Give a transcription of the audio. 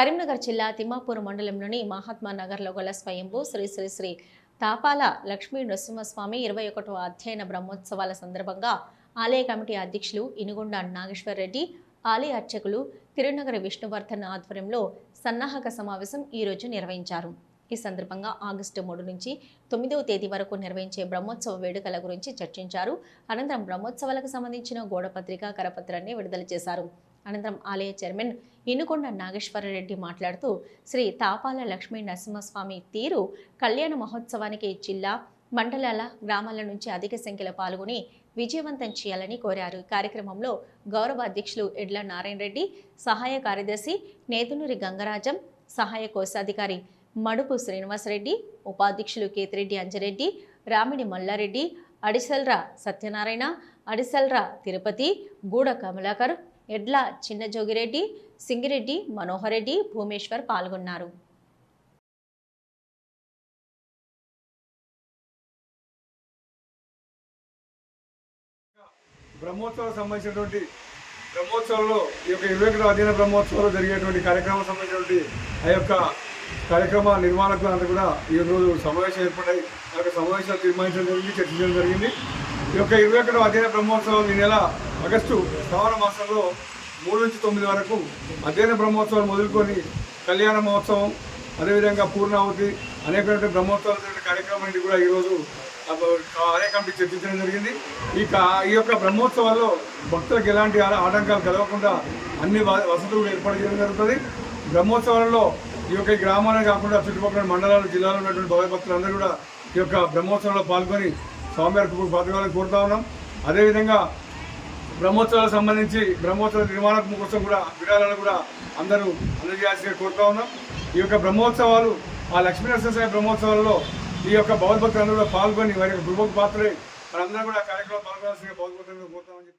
కరీంనగర్ జిల్లా తిమ్మాపూర్ మండలంలోని మహాత్మా నగర్లో గల స్వయంభూ శ్రీ శ్రీ శ్రీ తాపాల లక్ష్మీ నరసింహస్వామి ఇరవై ఒకటవ అధ్యయన బ్రహ్మోత్సవాల సందర్భంగా ఆలయ కమిటీ అధ్యక్షులు ఇనుగొండ నాగేశ్వరరెడ్డి ఆలయ అర్చకులు తిరునగర విష్ణువర్ధన్ ఆధ్వర్యంలో సన్నాహక సమావేశం ఈరోజు నిర్వహించారు. ఈ సందర్భంగా ఆగస్టు మూడు నుంచి తొమ్మిదవ తేదీ వరకు నిర్వహించే బ్రహ్మోత్సవ వేడుకల గురించి చర్చించారు. అనంతరం బ్రహ్మోత్సవాలకు సంబంధించిన గోడపత్రిక కరపత్రాన్ని విడుదల చేశారు. అనంతరం ఆలయ చైర్మన్ ఇనుకొండ నాగేశ్వరరెడ్డి మాట్లాడుతూ శ్రీ తాపాల లక్ష్మీ నరసింహస్వామి తీరు కళ్యాణ మహోత్సవానికి జిల్లా మండలాల గ్రామాల నుంచి అధిక సంఖ్యలో పాల్గొని విజయవంతం చేయాలని కోరారు. కార్యక్రమంలో గౌరవ అధ్యక్షులు ఎడ్ల నారాయణ రెడ్డి సహాయ కార్యదర్శి నేతునూరి గంగరాజం సహాయ కోశాధికారి మడుపు శ్రీనివాసరెడ్డి ఉపాధ్యక్షులు కేతిరెడ్డి అంజరెడ్డి రామిడి మల్లారెడ్డి అడిసల్రా సత్యనారాయణ అడిసల్రా తిరుపతి గూడ కమలాకర్ ఎడ్ల చిన్న జోగిరెడ్డి సింగిరెడ్డి మనోహర్ రెడ్డి భూమేశ్వర్ పాల్గొన్నారు. బ్రహ్మోత్సవం సంబంధించినటువంటి బ్రహ్మోత్సవంలో ఈ యొక్క ఇరవై ఒకటో అధీన బ్రహ్మోత్సవంలో జరిగేటువంటి కార్యక్రమం సంబంధించినటువంటి ఆ యొక్క కార్యక్రమ నిర్మాణకులు అంతా కూడా ఈ రోజు సమావేశం ఏర్పడ్డాయి. ఆ యొక్క సమావేశాలు తీర్మానించడం జరిగింది చర్చించడం జరిగింది. ఈ యొక్క ఇరవై ఒకటో అధీన బ్రహ్మోత్సవం ఈ నెల ఆగస్టు శ్రావణ మాసంలో మూడు నుంచి తొమ్మిది వరకు అధ్యయన బ్రహ్మోత్సవం మొదలుకొని కళ్యాణ మహోత్సవం అదేవిధంగా పూర్ణావతి అనేకటువంటి బ్రహ్మోత్సవాల కార్యక్రమాన్ని కూడా ఈరోజు ఆలయ కమిటీ చర్చించడం జరిగింది. ఈ ఈ యొక్క బ్రహ్మోత్సవాల్లో భక్తులకు ఎలాంటి ఆటంకాలు కలగకుండా అన్ని వ- వసతులు ఏర్పాటు చేయడం జరుగుతుంది. బ్రహ్మోత్సవాలలో ఈ యొక్క గ్రామాలే కాకుండా చుట్టుపక్కల మండలాలు జిల్లాలో ఉన్నటువంటి భవభక్తులు భక్తులందరూ కూడా ఈ యొక్క బ్రహ్మోత్సవంలో పాల్గొని స్వామివారికి పాల్గొనాలని కోరుతా ఉన్నాం. అదేవిధంగా బ్రహ్మోత్సవాలకు సంబంధించి బ్రహ్మోత్సవ నిర్మాణం కోసం కూడా విరాళాలు కూడా అందరూ అందజేయాల్సి కోరుతా ఉన్నాం. ఈ యొక్క బ్రహ్మోత్సవాలు ఆ లక్ష్మీనరసింహ బ్రహ్మోత్సవాలలో ఈ యొక్క భగవద్భక్తులందరూ కూడా పాల్గొని వారి యొక్క గృహ పాత్రలే మనందరం కూడా కార్యక్రమం పాల్గొనాల్సిన బౌద్ధ భగవద్భక్తులను కోరుతామని